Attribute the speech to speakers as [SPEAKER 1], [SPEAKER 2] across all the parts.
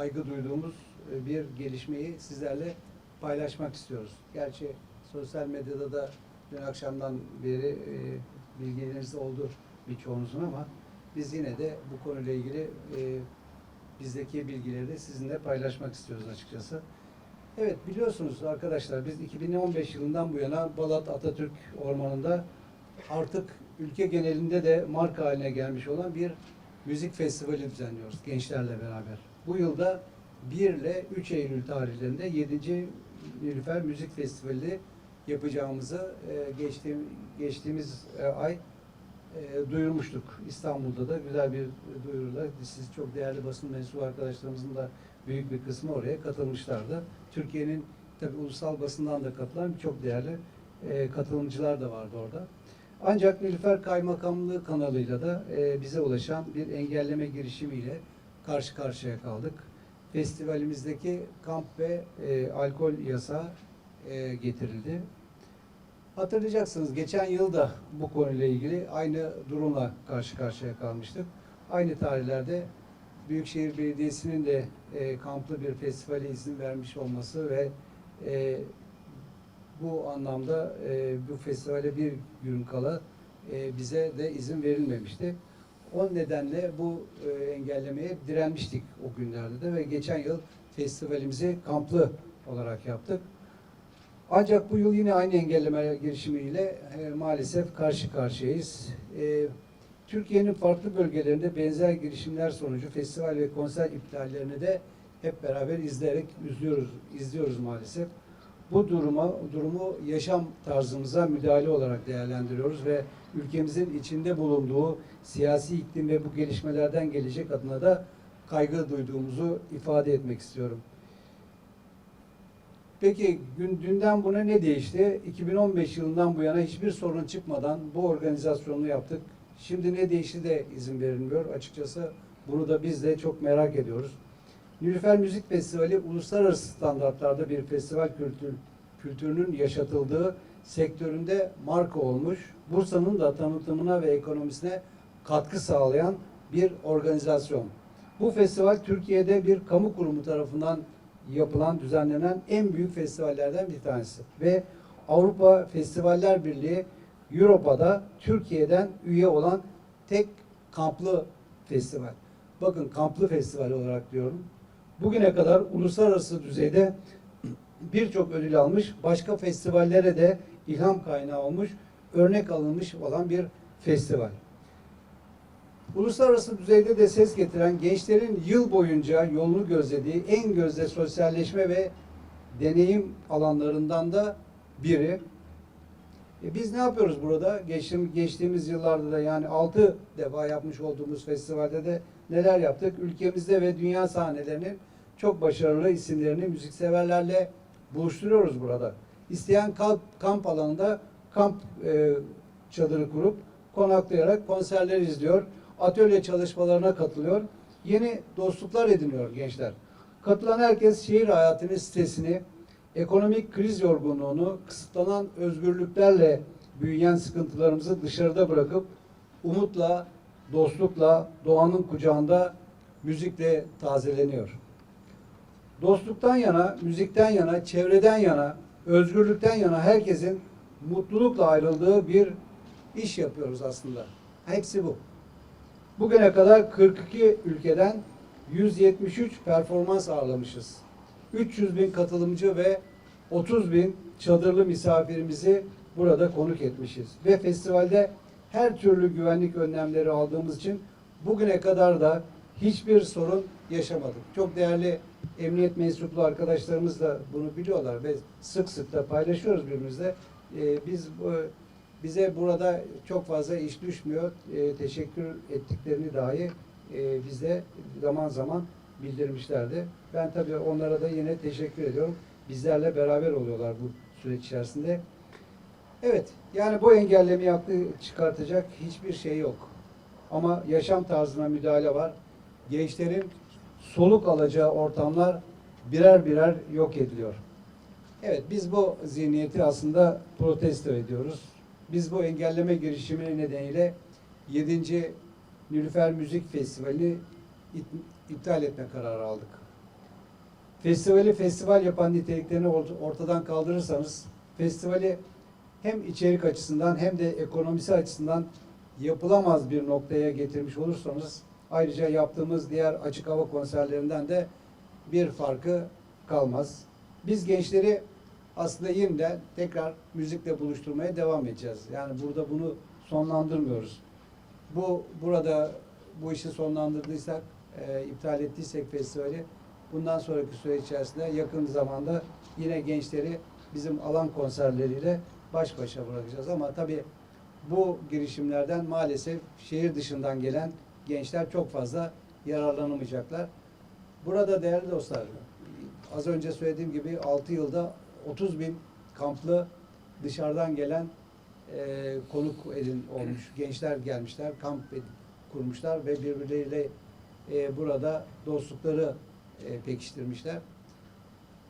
[SPEAKER 1] kaygı duyduğumuz e, bir gelişmeyi sizlerle paylaşmak istiyoruz. Gerçi sosyal medyada da dün akşamdan beri e, bilgileriniz oldu birçoğunuzun ama biz yine de bu konuyla ilgili e, bizdeki bilgileri de sizinle paylaşmak istiyoruz açıkçası. Evet biliyorsunuz arkadaşlar biz 2015 yılından bu yana Balat Atatürk Ormanı'nda artık ülke genelinde de marka haline gelmiş olan bir müzik festivali düzenliyoruz gençlerle beraber. Bu yılda 1 ile 3 Eylül tarihlerinde 7. Nilüfer Müzik Festivali yapacağımızı e, geçtiğim, geçtiğimiz e, ay e, duyurmuştuk. İstanbul'da da güzel bir duyuruyla siz çok değerli basın mensubu arkadaşlarımızın da büyük bir kısmı oraya katılmışlardı. Türkiye'nin tabi ulusal basından da katılan çok değerli e, katılımcılar da vardı orada. Ancak Nilüfer Kaymakamlığı kanalıyla da e, bize ulaşan bir engelleme girişimiyle karşı karşıya kaldık. Festivalimizdeki kamp ve e, alkol yasağı e, getirildi. Hatırlayacaksınız geçen yıl da bu konuyla ilgili aynı durumla karşı karşıya kalmıştık. Aynı tarihlerde Büyükşehir Belediyesi'nin de e, kamplı bir festivale izin vermiş olması ve e, bu anlamda e, bu festivale bir gün kala e, bize de izin verilmemişti. O nedenle bu e, engellemeye direnmiştik o günlerde de ve geçen yıl festivalimizi kamplı olarak yaptık. Ancak bu yıl yine aynı engelleme girişimiyle e, maalesef karşı karşıyayız. E, Türkiye'nin farklı bölgelerinde benzer girişimler sonucu festival ve konser iptallerini de hep beraber izleyerek izliyoruz, izliyoruz maalesef. Bu duruma, durumu yaşam tarzımıza müdahale olarak değerlendiriyoruz ve ülkemizin içinde bulunduğu siyasi iklim ve bu gelişmelerden gelecek adına da kaygı duyduğumuzu ifade etmek istiyorum. Peki gün, dünden buna ne değişti? 2015 yılından bu yana hiçbir sorun çıkmadan bu organizasyonu yaptık. Şimdi ne değişti de izin verilmiyor. Açıkçası bunu da biz de çok merak ediyoruz. Nilüfer Müzik Festivali uluslararası standartlarda bir festival kültür, kültürünün yaşatıldığı sektöründe marka olmuş. Bursa'nın da tanıtımına ve ekonomisine katkı sağlayan bir organizasyon. Bu festival Türkiye'de bir kamu kurumu tarafından yapılan, düzenlenen en büyük festivallerden bir tanesi. Ve Avrupa Festivaller Birliği Europa'da Türkiye'den üye olan tek kamplı festival. Bakın kamplı festival olarak diyorum. Bugüne kadar uluslararası düzeyde birçok ödül almış, başka festivallere de ilham kaynağı olmuş, örnek alınmış olan bir festival. Uluslararası düzeyde de ses getiren gençlerin yıl boyunca yolunu gözlediği en gözde sosyalleşme ve deneyim alanlarından da biri. E biz ne yapıyoruz burada? Geçtiğimiz, geçtiğimiz yıllarda da yani altı defa yapmış olduğumuz festivalde de neler yaptık? Ülkemizde ve dünya sahnelerinin çok başarılı isimlerini müzikseverlerle buluşturuyoruz burada. İsteyen kamp, kamp alanında kamp e, çadırı kurup konaklayarak konserler izliyor. Atölye çalışmalarına katılıyor. Yeni dostluklar ediniyor gençler. Katılan herkes şehir hayatının stresini, ekonomik kriz yorgunluğunu, kısıtlanan özgürlüklerle büyüyen sıkıntılarımızı dışarıda bırakıp umutla, dostlukla, doğanın kucağında müzikle tazeleniyor. Dostluktan yana, müzikten yana, çevreden yana, özgürlükten yana herkesin mutlulukla ayrıldığı bir iş yapıyoruz aslında. Hepsi bu. Bugüne kadar 42 ülkeden 173 performans ağırlamışız. 300 bin katılımcı ve 30 bin çadırlı misafirimizi burada konuk etmişiz. Ve festivalde her türlü güvenlik önlemleri aldığımız için bugüne kadar da hiçbir sorun yaşamadık. Çok değerli emniyet mensuplu arkadaşlarımız da bunu biliyorlar ve sık sık da paylaşıyoruz birbirimizle. Ee, biz bu bize burada çok fazla iş düşmüyor. E, teşekkür ettiklerini dahi e, bize zaman zaman bildirmişlerdi. Ben tabii onlara da yine teşekkür ediyorum. Bizlerle beraber oluyorlar bu süreç içerisinde. Evet, yani bu engellemeyi haklı çıkartacak hiçbir şey yok. Ama yaşam tarzına müdahale var. Gençlerin soluk alacağı ortamlar birer birer yok ediliyor. Evet, biz bu zihniyeti aslında protesto ediyoruz. Biz bu engelleme girişimi nedeniyle 7. Nilüfer Müzik Festivali'ni iptal etme kararı aldık. festivali festival yapan niteliklerini ort- ortadan kaldırırsanız festivali hem içerik açısından hem de ekonomisi açısından yapılamaz bir noktaya getirmiş olursanız ayrıca yaptığımız diğer açık hava konserlerinden de bir farkı kalmaz. Biz gençleri aslında yeniden tekrar müzikle buluşturmaya devam edeceğiz. Yani burada bunu sonlandırmıyoruz. Bu burada bu işi sonlandırdıysak, e, iptal ettiysek festivali bundan sonraki süre içerisinde yakın zamanda yine gençleri bizim alan konserleriyle baş başa bırakacağız. Ama tabii bu girişimlerden maalesef şehir dışından gelen gençler çok fazla yararlanamayacaklar. Burada değerli dostlar, az önce söylediğim gibi 6 yılda 30 bin kamplı dışarıdan gelen e, konuk edin olmuş. Gençler gelmişler, kamp kurmuşlar ve birbirleriyle e, burada dostlukları e, pekiştirmişler.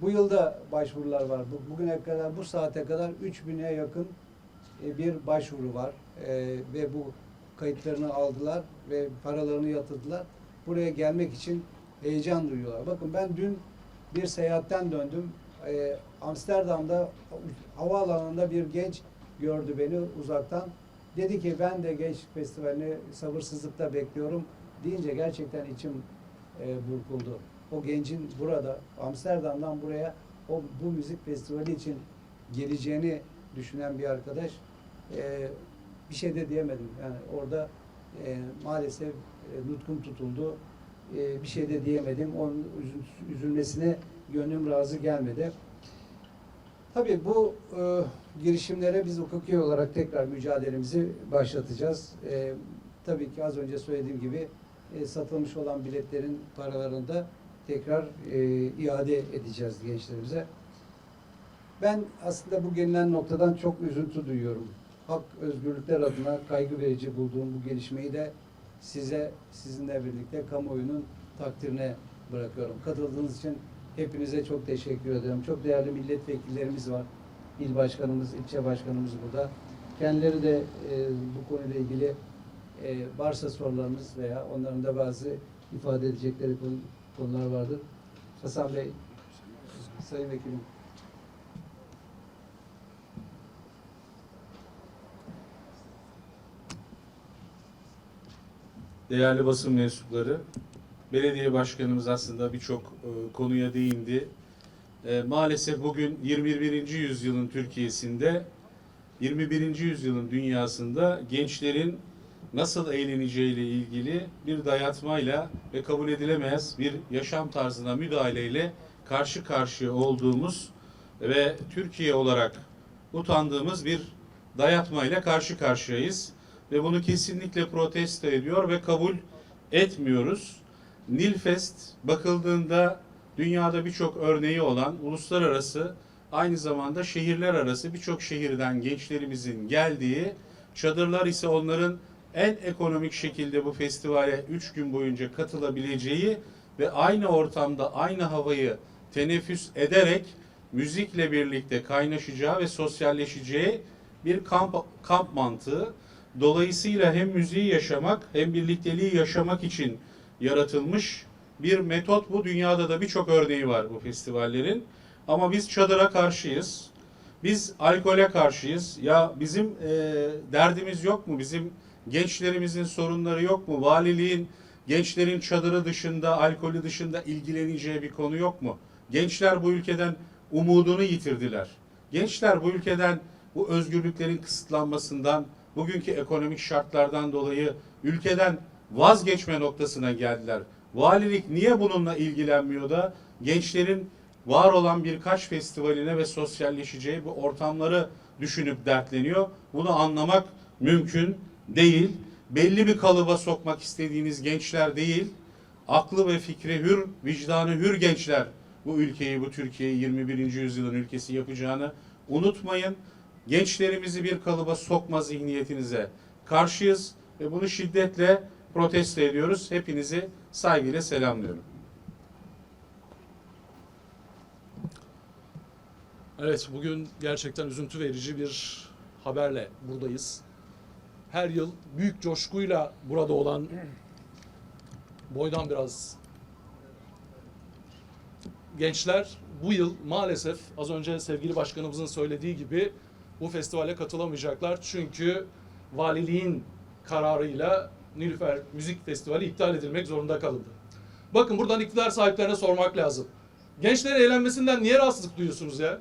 [SPEAKER 1] Bu yılda başvurular var. Bu- Bugüne kadar, bu saate kadar 3000'e yakın e, bir başvuru var. E, ve bu kayıtlarını aldılar ve paralarını yatırdılar. Buraya gelmek için heyecan duyuyorlar. Bakın ben dün bir seyahatten döndüm. E, Amsterdam'da havaalanında bir genç gördü beni uzaktan. Dedi ki ben de Gençlik Festivali'ni sabırsızlıkla bekliyorum deyince gerçekten içim e, burkuldu. O gencin burada Amsterdam'dan buraya o bu müzik festivali için geleceğini düşünen bir arkadaş e, bir şey de diyemedim. Yani orada e, maalesef e, nutkum tutuldu. E, bir şey de diyemedim. Onun üzül- üzülmesine gönlüm razı gelmedi. Tabii bu e, girişimlere biz hukuki olarak tekrar mücadelemizi başlatacağız. E, tabii ki az önce söylediğim gibi e, satılmış olan biletlerin paralarını da tekrar e, iade edeceğiz gençlerimize. Ben aslında bu gelinen noktadan çok üzüntü duyuyorum. Hak, özgürlükler adına kaygı verici bulduğum bu gelişmeyi de size, sizinle birlikte kamuoyunun takdirine bırakıyorum. Katıldığınız için hepinize çok teşekkür ediyorum. Çok değerli milletvekillerimiz var. İl başkanımız, ilçe başkanımız burada. Kendileri de e, bu konuyla ilgili e, varsa sorularınız veya onların da bazı ifade edecekleri konu- konular vardır. Hasan Bey, Sayın Vekilim.
[SPEAKER 2] Değerli basın mensupları, belediye başkanımız aslında birçok e, konuya değindi. E, maalesef bugün 21. yüzyılın Türkiye'sinde, 21. yüzyılın dünyasında gençlerin nasıl eğleneceğiyle ilgili bir dayatmayla ve kabul edilemez bir yaşam tarzına müdahaleyle karşı karşıya olduğumuz ve Türkiye olarak utandığımız bir dayatmayla karşı karşıyayız ve bunu kesinlikle protesto ediyor ve kabul etmiyoruz. Nilfest bakıldığında dünyada birçok örneği olan uluslararası aynı zamanda şehirler arası birçok şehirden gençlerimizin geldiği çadırlar ise onların en ekonomik şekilde bu festivale 3 gün boyunca katılabileceği ve aynı ortamda aynı havayı teneffüs ederek müzikle birlikte kaynaşacağı ve sosyalleşeceği bir kamp, kamp mantığı. Dolayısıyla hem müziği yaşamak hem birlikteliği yaşamak için yaratılmış bir metot bu. Dünyada da birçok örneği var bu festivallerin. Ama biz çadıra karşıyız. Biz alkole karşıyız. Ya bizim e, derdimiz yok mu? Bizim gençlerimizin sorunları yok mu? Valiliğin gençlerin çadırı dışında, alkolü dışında ilgileneceği bir konu yok mu? Gençler bu ülkeden umudunu yitirdiler. Gençler bu ülkeden bu özgürlüklerin kısıtlanmasından, bugünkü ekonomik şartlardan dolayı ülkeden vazgeçme noktasına geldiler. Valilik niye bununla ilgilenmiyor da gençlerin var olan birkaç festivaline ve sosyalleşeceği bu ortamları düşünüp dertleniyor. Bunu anlamak mümkün değil. Belli bir kalıba sokmak istediğiniz gençler değil, aklı ve fikri hür, vicdanı hür gençler bu ülkeyi, bu Türkiye'yi 21. yüzyılın ülkesi yapacağını unutmayın. Gençlerimizi bir kalıba sokma zihniyetinize karşıyız ve bunu şiddetle protesto ediyoruz. Hepinizi saygıyla selamlıyorum.
[SPEAKER 3] Evet, bugün gerçekten üzüntü verici bir haberle buradayız. Her yıl büyük coşkuyla burada olan boydan biraz gençler bu yıl maalesef az önce sevgili başkanımızın söylediği gibi bu festivale katılamayacaklar. Çünkü valiliğin kararıyla Nilüfer Müzik Festivali iptal edilmek zorunda kalındı. Bakın buradan iktidar sahiplerine sormak lazım. Gençlerin eğlenmesinden niye rahatsızlık duyuyorsunuz ya?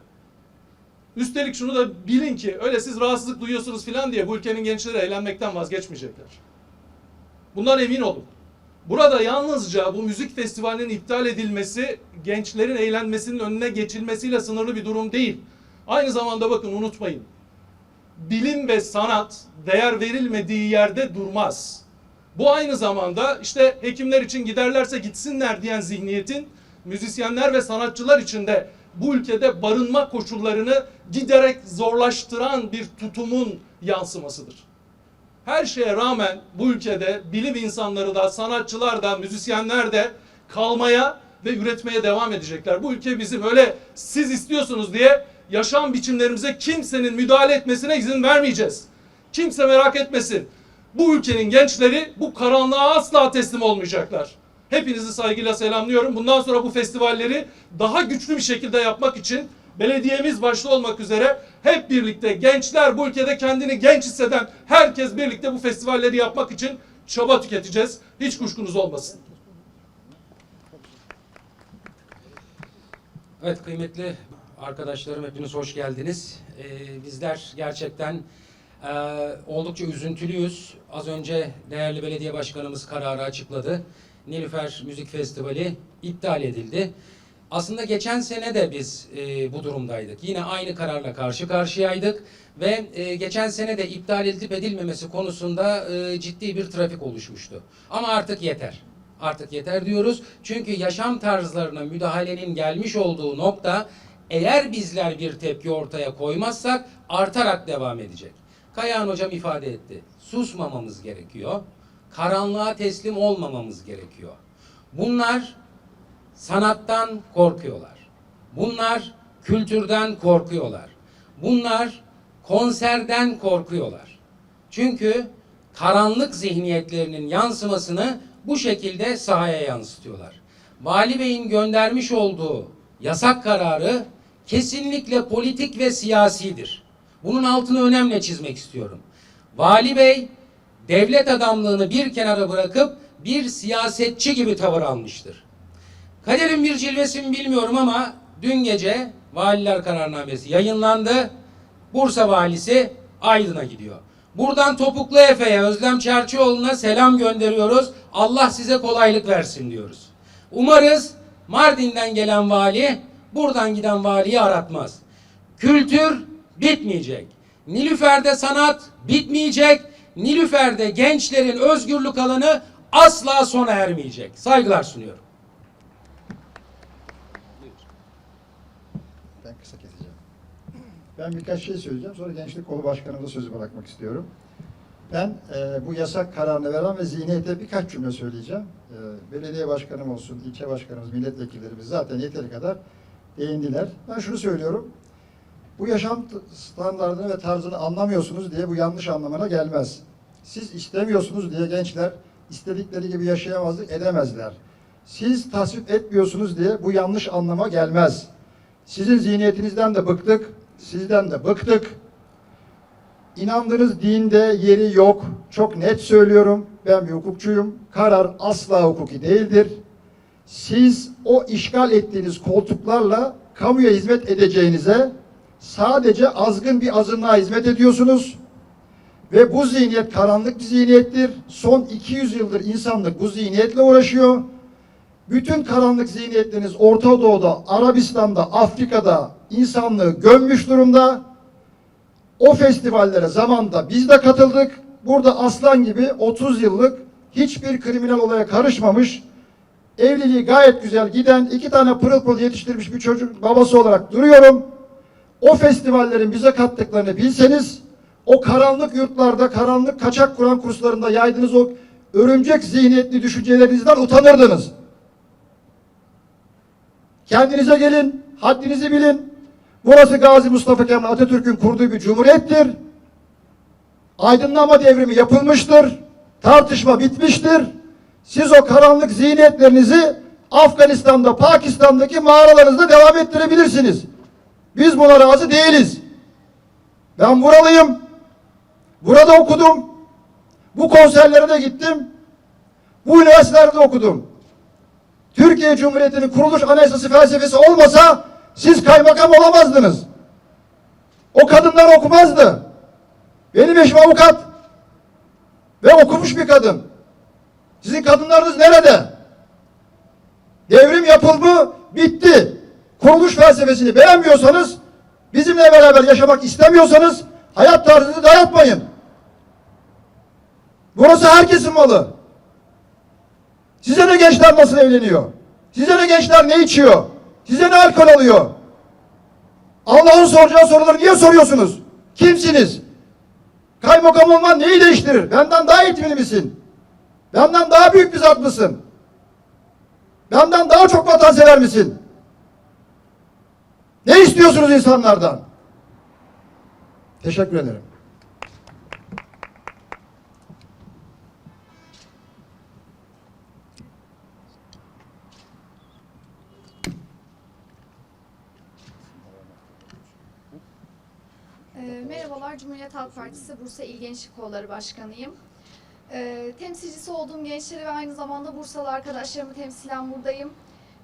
[SPEAKER 3] Üstelik şunu da bilin ki öyle siz rahatsızlık duyuyorsunuz filan diye bu ülkenin gençleri eğlenmekten vazgeçmeyecekler. Bundan emin olun. Burada yalnızca bu müzik festivalinin iptal edilmesi gençlerin eğlenmesinin önüne geçilmesiyle sınırlı bir durum değil. Aynı zamanda bakın unutmayın. Bilim ve sanat değer verilmediği yerde durmaz. Bu aynı zamanda işte hekimler için giderlerse gitsinler diyen zihniyetin müzisyenler ve sanatçılar için de bu ülkede barınma koşullarını giderek zorlaştıran bir tutumun yansımasıdır. Her şeye rağmen bu ülkede bilim insanları da, sanatçılar da, müzisyenler de kalmaya ve üretmeye devam edecekler. Bu ülke bizim öyle siz istiyorsunuz diye yaşam biçimlerimize kimsenin müdahale etmesine izin vermeyeceğiz. Kimse merak etmesin. Bu ülkenin gençleri bu karanlığa asla teslim olmayacaklar. Hepinizi saygıyla selamlıyorum. Bundan sonra bu festivalleri daha güçlü bir şekilde yapmak için belediyemiz başta olmak üzere hep birlikte gençler bu ülkede kendini genç hisseden herkes birlikte bu festivalleri yapmak için çaba tüketeceğiz. Hiç kuşkunuz olmasın.
[SPEAKER 4] Evet kıymetli arkadaşlarım hepiniz hoş geldiniz. Ee, bizler gerçekten e, oldukça üzüntülüyüz. Az önce değerli belediye başkanımız kararı açıkladı. Nilüfer Müzik Festivali iptal edildi. Aslında geçen sene de biz e, bu durumdaydık. Yine aynı kararla karşı karşıyaydık ve e, geçen sene de iptal edilip edilmemesi konusunda e, ciddi bir trafik oluşmuştu. Ama artık yeter. Artık yeter diyoruz. Çünkü yaşam tarzlarına müdahalenin gelmiş olduğu nokta eğer bizler bir tepki ortaya koymazsak artarak devam edecek. Kayahan hocam ifade etti. Susmamamız gerekiyor. Karanlığa teslim olmamamız gerekiyor. Bunlar sanattan korkuyorlar. Bunlar kültürden korkuyorlar. Bunlar konserden korkuyorlar. Çünkü karanlık zihniyetlerinin yansımasını bu şekilde sahaya yansıtıyorlar. Vali Bey'in göndermiş olduğu yasak kararı kesinlikle politik ve siyasidir. Bunun altını önemli çizmek istiyorum. Vali Bey devlet adamlığını bir kenara bırakıp bir siyasetçi gibi tavır almıştır. Kaderin bir cilvesi mi bilmiyorum ama dün gece valiler kararnamesi yayınlandı. Bursa valisi Aydın'a gidiyor. Buradan Topuklu Efe'ye, Özlem Çerçioğlu'na selam gönderiyoruz. Allah size kolaylık versin diyoruz. Umarız Mardin'den gelen vali buradan giden valiyi aratmaz. Kültür bitmeyecek. Nilüfer'de sanat bitmeyecek. Nilüfer'de gençlerin özgürlük alanı asla sona ermeyecek. Saygılar sunuyorum.
[SPEAKER 5] Ben kısa keseceğim. Ben birkaç şey söyleyeceğim. Sonra Gençlik Kolu Başkanımıza sözü bırakmak istiyorum. Ben e, bu yasak kararını veren ve zihniyete birkaç cümle söyleyeceğim. E, belediye başkanım olsun, ilçe başkanımız, milletvekillerimiz zaten yeteri kadar değindiler. Ben şunu söylüyorum. Bu yaşam standartını ve tarzını anlamıyorsunuz diye bu yanlış anlamına gelmez. Siz istemiyorsunuz diye gençler istedikleri gibi yaşayamazlık edemezler. Siz tasvip etmiyorsunuz diye bu yanlış anlama gelmez. Sizin zihniyetinizden de bıktık, sizden de bıktık. İnandığınız dinde yeri yok. Çok net söylüyorum. Ben bir hukukçuyum. Karar asla hukuki değildir. Siz o işgal ettiğiniz koltuklarla kamuya hizmet edeceğinize sadece azgın bir azınlığa hizmet ediyorsunuz. Ve bu zihniyet karanlık bir zihniyettir. Son 200 yıldır insanlık bu zihniyetle uğraşıyor. Bütün karanlık zihniyetleriniz Orta Doğu'da, Arabistan'da, Afrika'da insanlığı gömmüş durumda. O festivallere zamanda biz de katıldık. Burada aslan gibi 30 yıllık hiçbir kriminal olaya karışmamış, evliliği gayet güzel giden iki tane pırıl pırıl yetiştirmiş bir çocuk babası olarak duruyorum. O festivallerin bize kattıklarını bilseniz, o karanlık yurtlarda, karanlık kaçak Kur'an kurslarında yaydığınız o örümcek zihniyetli düşüncelerinizden utanırdınız. Kendinize gelin, haddinizi bilin. Burası Gazi Mustafa Kemal Atatürk'ün kurduğu bir cumhuriyettir. Aydınlanma devrimi yapılmıştır. Tartışma bitmiştir. Siz o karanlık zihniyetlerinizi Afganistan'da, Pakistan'daki mağaralarınızda devam ettirebilirsiniz. Biz buna razı değiliz. Ben buralıyım. Burada okudum. Bu konserlere de gittim. Bu üniversitelerde okudum. Türkiye Cumhuriyeti'nin kuruluş anayasası felsefesi olmasa siz kaymakam olamazdınız. O kadınlar okumazdı. Benim eşim avukat ve okumuş bir kadın. Sizin kadınlarınız nerede? Devrim yapıldı, bitti. Kuruluş felsefesini beğenmiyorsanız, bizimle beraber yaşamak istemiyorsanız hayat tarzınızı dayatmayın. Burası herkesin malı. Size ne gençler nasıl evleniyor? Size ne gençler ne içiyor? Size ne alkol alıyor? Allah'ın soracağı soruları niye soruyorsunuz? Kimsiniz? Kaymakam olman neyi değiştirir? Benden daha eğitimli misin? Benden daha büyük bir zat mısın? Benden daha çok vatansever misin? Ne istiyorsunuz insanlardan? Teşekkür ederim.
[SPEAKER 6] Ee, Merhabalar, Cumhuriyet Halk Partisi Bursa İl Gençlik Kolları Başkanıyım. Ee, temsilcisi olduğum gençleri ve aynı zamanda Bursalı arkadaşlarımı temsilen buradayım.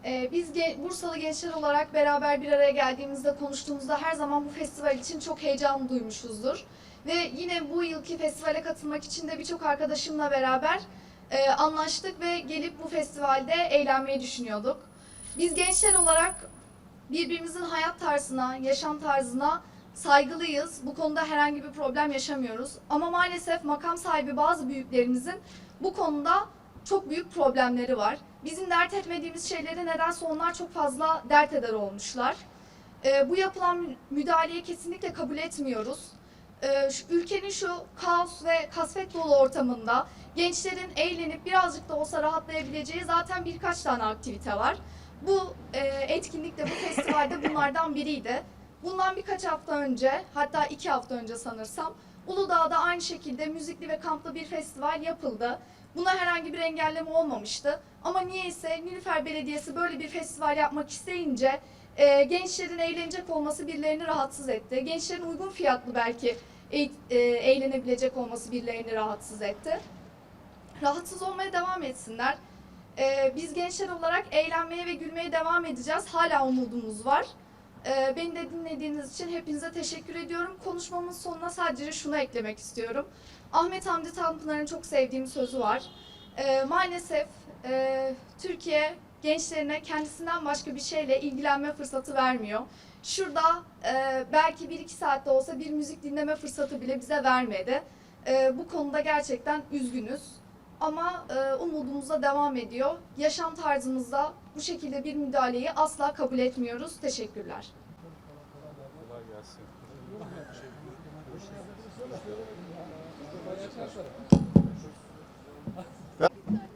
[SPEAKER 6] Ee, biz ge- Bursalı gençler olarak beraber bir araya geldiğimizde konuştuğumuzda her zaman bu festival için çok heyecan duymuşuzdur. Ve yine bu yılki festivale katılmak için de birçok arkadaşımla beraber e, anlaştık ve gelip bu festivalde eğlenmeyi düşünüyorduk. Biz gençler olarak birbirimizin hayat tarzına, yaşam tarzına saygılıyız. Bu konuda herhangi bir problem yaşamıyoruz. Ama maalesef makam sahibi bazı büyüklerimizin bu konuda çok büyük problemleri var. Bizim dert etmediğimiz şeyleri nedense onlar çok fazla dert eder olmuşlar. Ee, bu yapılan mü- müdahaleyi kesinlikle kabul etmiyoruz. Ee, şu, ülkenin şu kaos ve kasvet dolu ortamında gençlerin eğlenip birazcık da olsa rahatlayabileceği zaten birkaç tane aktivite var. Bu e, etkinlikte, bu festivalde bunlardan biriydi. Bundan birkaç hafta önce, hatta iki hafta önce sanırsam, Uludağ'da aynı şekilde müzikli ve kamplı bir festival yapıldı. Buna herhangi bir engelleme olmamıştı. Ama niyeyse Nilüfer Belediyesi böyle bir festival yapmak isteyince e, gençlerin eğlenecek olması birilerini rahatsız etti. Gençlerin uygun fiyatlı belki e- e, eğlenebilecek olması birilerini rahatsız etti. Rahatsız olmaya devam etsinler. E, biz gençler olarak eğlenmeye ve gülmeye devam edeceğiz. Hala umudumuz var. Ee, beni de dinlediğiniz için hepinize teşekkür ediyorum. Konuşmamın sonuna sadece şunu eklemek istiyorum. Ahmet Hamdi Tanpınar'ın çok sevdiğim sözü var. Ee, maalesef e, Türkiye gençlerine kendisinden başka bir şeyle ilgilenme fırsatı vermiyor. Şurada e, belki bir iki saatte olsa bir müzik dinleme fırsatı bile bize vermedi. E, bu konuda gerçekten üzgünüz ama e, umudumuza devam ediyor. Yaşam tarzımıza bu şekilde bir müdahaleyi asla kabul etmiyoruz. Teşekkürler.
[SPEAKER 2] Kolay gelsin. Teşekkür ederim.